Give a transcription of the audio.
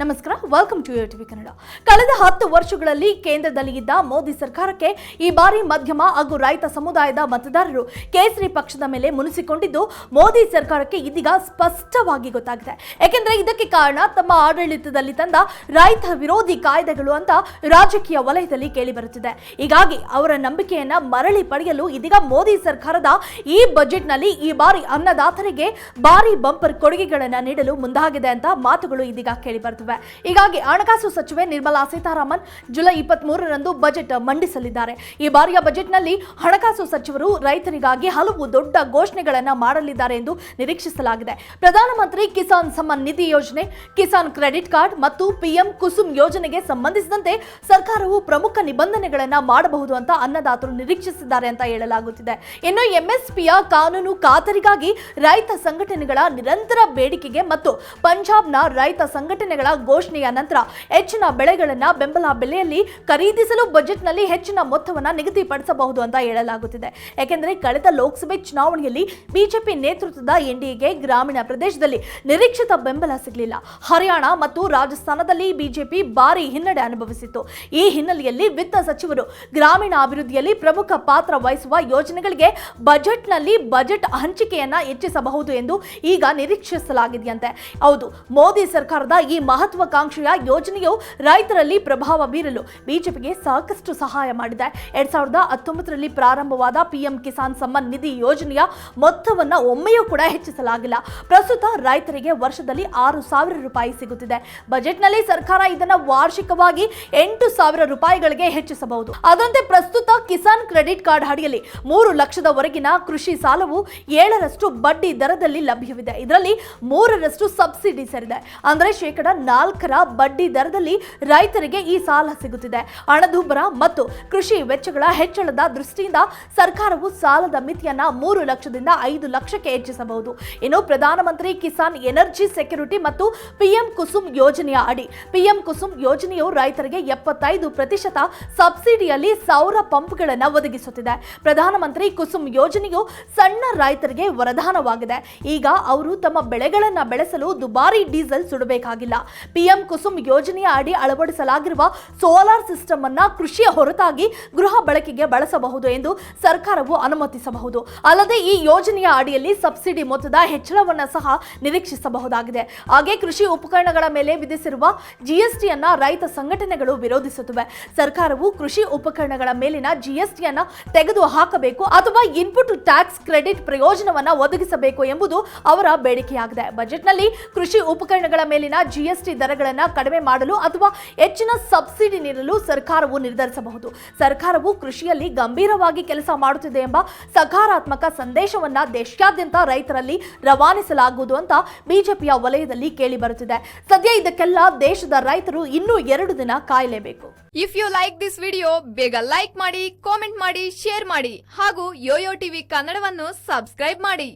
ನಮಸ್ಕಾರ welcome to TV Kannada ಕಳೆದ ಹತ್ತು ವರ್ಷಗಳಲ್ಲಿ ಕೇಂದ್ರದಲ್ಲಿ ಇದ್ದ ಮೋದಿ ಸರ್ಕಾರಕ್ಕೆ ಈ ಬಾರಿ ಮಧ್ಯಮ ಹಾಗೂ ರೈತ ಸಮುದಾಯದ ಮತದಾರರು ಕೇಸರಿ ಪಕ್ಷದ ಮೇಲೆ ಮುನಿಸಿಕೊಂಡಿದ್ದು, ಮೋದಿ ಸರ್ಕಾರಕ್ಕೆ ಇದೀಗ ಸ್ಪಷ್ಟವಾಗಿ ಗೊತ್ತಾಗಿದೆ. ಏಕೆಂದರೆ ಇದಕ್ಕೆ ಕಾರಣ ತಮ್ಮ ಆಡಳಿತದಲ್ಲಿ ತಂದ ರೈತ ವಿರೋಧಿ ಕಾಯ್ದೆಗಳು ಅಂತ ರಾಜಕೀಯ ವಲಯದಲ್ಲಿ ಕೇಳಿಬರುತ್ತಿದೆ ಹೀಗಾಗಿ ಅವರ ನಂಬಿಕೆಯನ್ನ ಮರಳಿ ಪಡೆಯಲು ಇದೀಗ ಮೋದಿ ಸರ್ಕಾರದ ಈ ಬಜೆಟ್ನಲ್ಲಿ ಈ ಬಾರಿ ಅನ್ನದಾತರಿಗೆ ಭಾರಿ ಬಂಪರ್ ಕೊಡುಗೆಗಳನ್ನು ನೀಡಲು ಮುಂದಾಗಿದೆ ಅಂತ ಮಾತುಗಳು ಇದೀಗ ಕೇಳಿ ಹೀಗಾಗಿ ಹಣಕಾಸು ಸಚಿವೆ ನಿರ್ಮಲಾ ಸೀತಾರಾಮನ್ ಜುಲೈ ಇಪ್ಪತ್ತ್ ಮೂರರಂದು ಬಜೆಟ್ ಮಂಡಿಸಲಿದ್ದಾರೆ. ಈ ಬಾರಿಯ ಬಜೆಟ್ನಲ್ಲಿ ಹಣಕಾಸು ಸಚಿವರು ರೈತರಿಗಾಗಿ ಹಲವು ದೊಡ್ಡ ಘೋಷಣೆಗಳನ್ನು ಮಾಡಲಿದ್ದಾರೆ ಎಂದು ನಿರೀಕ್ಷಿಸಲಾಗಿದೆ. ಪ್ರಧಾನಮಂತ್ರಿ ಕಿಸಾನ್ ಸಮ್ಮಾನ್ ನಿಧಿ ಯೋಜನೆ, ಕಿಸಾನ್ ಕ್ರೆಡಿಟ್ ಕಾರ್ಡ್ ಮತ್ತು ಪಿಎಂ ಕುಸುಮ್ ಯೋಜನೆಗೆ ಸಂಬಂಧಿಸಿದಂತೆ ಸರ್ಕಾರವು ಪ್ರಮುಖ ನಿಬಂಧನೆಗಳನ್ನು ಮಾಡಬಹುದು ಅಂತ ಅನ್ನದಾತರು ನಿರೀಕ್ಷಿಸಿದ್ದಾರೆ ಅಂತ ಹೇಳಲಾಗುತ್ತಿದೆ. ಇನ್ನು ಎಂಎಸ್ಪಿಯ ಕಾನೂನು ಖಾತರಿಗಾಗಿ ರೈತ ಸಂಘಟನೆಗಳ ನಿರಂತರ ಬೇಡಿಕೆಗೆ ಮತ್ತು ಪಂಜಾಬ್ನ ರೈತ ಸಂಘಟನೆಗಳ ಘೋಷಣೆಯ ನಂತರ ಹೆಚ್ಚಿನ ಬೆಳೆಗಳನ್ನ ಬೆಂಬಲ ಬೆಲೆಯಲ್ಲಿ ಖರೀದಿಸಲು ಬಜೆಟ್ನಲ್ಲಿ ಹೆಚ್ಚಿನ ಮೊತ್ತವನ್ನು ನಿಗದಿಪಡಿಸಬಹುದು ಅಂತ ಹೇಳಲಾಗುತ್ತಿದೆ. ಯಾಕೆಂದರೆ ಕಳೆದ ಲೋಕಸಭೆ ಚುನಾವಣೆಯಲ್ಲಿ ಬಿಜೆಪಿ ನೇತೃತ್ವದ ಎನ್ಡಿಎಗೆ ಗ್ರಾಮೀಣ ಪ್ರದೇಶದಲ್ಲಿ ನಿರೀಕ್ಷಿತ ಬೆಂಬಲ ಸಿಗಲಿಲ್ಲ. ಹರಿಯಾಣ ಮತ್ತು ರಾಜಸ್ಥಾನದಲ್ಲಿ ಬಿಜೆಪಿ ಭಾರಿ ಹಿನ್ನಡೆ ಅನುಭವಿಸಿತ್ತು. ಈ ಹಿನ್ನೆಲೆಯಲ್ಲಿ ವಿತ್ತ ಸಚಿವರು ಗ್ರಾಮೀಣ ಅಭಿವೃದ್ಧಿಯಲ್ಲಿ ಪ್ರಮುಖ ಪಾತ್ರ ವಹಿಸುವ ಯೋಜನೆಗಳಿಗೆ ಬಜೆಟ್ನಲ್ಲಿ ಬಜೆಟ್ ಹಂಚಿಕೆಯನ್ನ ಹೆಚ್ಚಿಸಬಹುದು ಎಂದು ಈಗ ನಿರೀಕ್ಷಿಸಲಾಗಿದೆಯಂತೆ. ಹೌದು, ಮೋದಿ ಸರ್ಕಾರದ ಈ ಮಹತ್ವಾಕಾಂಕ್ಷೆಯ ಯೋಜನೆಯು ರೈತರಲ್ಲಿ ಪ್ರಭಾವ ಬೀರಲು ಬಿಜೆಪಿಗೆ ಸಾಕಷ್ಟು ಸಹಾಯ ಮಾಡಿದೆ. ಎರಡ್ ಸಾವಿರದ ಹತ್ತೊಂಬತ್ತರಲ್ಲಿ ಪ್ರಾರಂಭವಾದ ಪಿಎಂ ಕಿಸಾನ್ ಸಮ್ಮಾನ್ ನಿಧಿ ಯೋಜನೆಯ ಮೊತ್ತವನ್ನು ಒಮ್ಮೆಯೂ ಕೂಡ ಹೆಚ್ಚಿಸಲಾಗಿಲ್ಲ. ಪ್ರಸ್ತುತ ರೈತರಿಗೆ ವರ್ಷದಲ್ಲಿ ಆರು ಸಾವಿರ ರೂಪಾಯಿ ಸಿಗುತ್ತಿದೆ. ಬಜೆಟ್ನಲ್ಲಿ ಸರ್ಕಾರ ಇದನ್ನು ವಾರ್ಷಿಕವಾಗಿ ಎಂಟು ಸಾವಿರ ರೂಪಾಯಿಗಳಿಗೆ ಹೆಚ್ಚಿಸಬಹುದು. ಅದರಂತೆ ಪ್ರಸ್ತುತ ಕಿಸಾನ್ ಕ್ರೆಡಿಟ್ ಕಾರ್ಡ್ ಅಡಿಯಲ್ಲಿ ಮೂರು ಲಕ್ಷದವರೆಗಿನ ಕೃಷಿ ಸಾಲವು ಏಳರಷ್ಟು ಬಡ್ಡಿ ದರದಲ್ಲಿ ಲಭ್ಯವಿದೆ. ಇದರಲ್ಲಿ ಮೂರರಷ್ಟು ಸಬ್ಸಿಡಿ ಸೇರಿದೆ. ಅಂದರೆ ಶೇಕಡ ನಾಲ್ಕರ ಬಡ್ಡಿ ದರದಲ್ಲಿ ರೈತರಿಗೆ ಈ ಸಾಲ ಸಿಗುತ್ತಿದೆ. ಹಣದುಬ್ಬರ ಮತ್ತು ಕೃಷಿ ವೆಚ್ಚಗಳ ಹೆಚ್ಚಳದ ದೃಷ್ಟಿಯಿಂದ ಸರ್ಕಾರವು ಸಾಲದ ಮಿತಿಯನ್ನ ಮೂರು ಲಕ್ಷದಿಂದ ಐದು ಲಕ್ಷಕ್ಕೆ ಹೆಚ್ಚಿಸಬಹುದು. ಇನ್ನು ಪ್ರಧಾನಮಂತ್ರಿ ಕಿಸಾನ್ ಎನರ್ಜಿ ಸೆಕ್ಯೂರಿಟಿ ಮತ್ತು ಪಿಎಂ ಕುಸುಮ್ ಯೋಜನೆಯ ಅಡಿ. ಪಿಎಂ ಕುಸುಮ್ ಯೋಜನೆಯು ರೈತರಿಗೆ ಎಪ್ಪತ್ತೈದು ಪ್ರತಿಶತ ಸಬ್ಸಿಡಿಯಲ್ಲಿ ಸೌರ ಪಂಪ್ಗಳನ್ನು ಒದಗಿಸುತ್ತಿದೆ. ಪ್ರಧಾನಮಂತ್ರಿ ಕುಸುಮ್ ಯೋಜನೆಯು ಸಣ್ಣ ರೈತರಿಗೆ ವರದಾನವಾಗಿದೆ. ಈಗ ಅವರು ತಮ್ಮ ಬೆಳೆಗಳನ್ನು ಬೆಳೆಸಲು ದುಬಾರಿ ಡೀಸೆಲ್ ಸುಡಬೇಕಾಗಿಲ್ಲ. ಪಿಎಂ ಕುಸುಮ್ ಯೋಜನೆಯ ಅಡಿ ಅಳವಡಿಸಲಾಗಿರುವ ಸೋಲಾರ್ ಸಿಸ್ಟಮ್ ಅನ್ನ ಕೃಷಿಯ ಹೊರತಾಗಿ ಗೃಹ ಬಳಕೆಗೆ ಬಳಸಬಹುದು ಎಂದು ಸರ್ಕಾರವು ಅನುಮತಿಸಬಹುದು. ಅಲ್ಲದೆ ಈ ಯೋಜನೆಯ ಅಡಿಯಲ್ಲಿ ಸಬ್ಸಿಡಿ ಮೊತ್ತದ ಹೆಚ್ಚಳವನ್ನು ಸಹ ನಿರೀಕ್ಷಿಸಬಹುದಾಗಿದೆ. ಹಾಗೆ ಕೃಷಿ ಉಪಕರಣಗಳ ಮೇಲೆ ವಿಧಿಸಿರುವ ಜಿಎಸ್ಟಿಯನ್ನ ರೈತ ಸಂಘಟನೆಗಳು ವಿರೋಧಿಸುತ್ತಿವೆ. ಸರ್ಕಾರವು ಕೃಷಿ ಉಪಕರಣಗಳ ಮೇಲಿನ ಜಿಎಸ್ಟಿಯನ್ನು ತೆಗೆದು ಹಾಕಬೇಕು ಅಥವಾ ಇನ್ಪುಟ್ ಟ್ಯಾಕ್ಸ್ ಕ್ರೆಡಿಟ್ ಪ್ರಯೋಜನವನ್ನ ಒದಗಿಸಬೇಕು ಎಂಬುದು ಅವರ ಬೇಡಿಕೆಯಾಗಿದೆ. ಬಜೆಟ್ನಲ್ಲಿ ಕೃಷಿ ಉಪಕರಣಗಳ ಮೇಲಿನ ಜಿಎಸ್ಟಿ ದರಗಳನ್ನು ಕಡಿಮೆ ಮಾಡಲು ಅಥವಾ ಹೆಚ್ಚಿನ ಸಬ್ಸಿಡಿ ನೀಡಲು ಸರ್ಕಾರವು ನಿರ್ಧರಿಸಬಹುದು. ಸರ್ಕಾರವು ಕೃಷಿಯಲ್ಲಿ ಗಂಭೀರವಾಗಿ ಕೆಲಸ ಮಾಡುತ್ತಿದೆ ಎಂಬ ಸಕಾರಾತ್ಮಕ ಸಂದೇಶವನ್ನು ದೇಶಾದ್ಯಂತ ರೈತರಲ್ಲಿ ರವಾನಿಸಲಾಗುವುದು ಅಂತ ಬಿಜೆಪಿಯ ವಲಯದಲ್ಲಿ ಕೇಳಿ ಬರುತ್ತಿದೆ. ಸದ್ಯ ಇದಕ್ಕೆಲ್ಲ ದೇಶದ ರೈತರು ಇನ್ನೂ ಎರಡು ದಿನ ಕಾಯಲೇಬೇಕು. If you like this video ಬೇಗ ಲೈಕ್ ಮಾಡಿ ಕಾಮೆಂಟ್ ಮಾಡಿ ಶೇರ್ ಮಾಡಿ ಹಾಗೂ ಯೋಯೋ ಟಿವಿ ಕನ್ನಡವನ್ನು ಸಬ್ಸ್ಕ್ರೈಬ್ ಮಾಡಿ.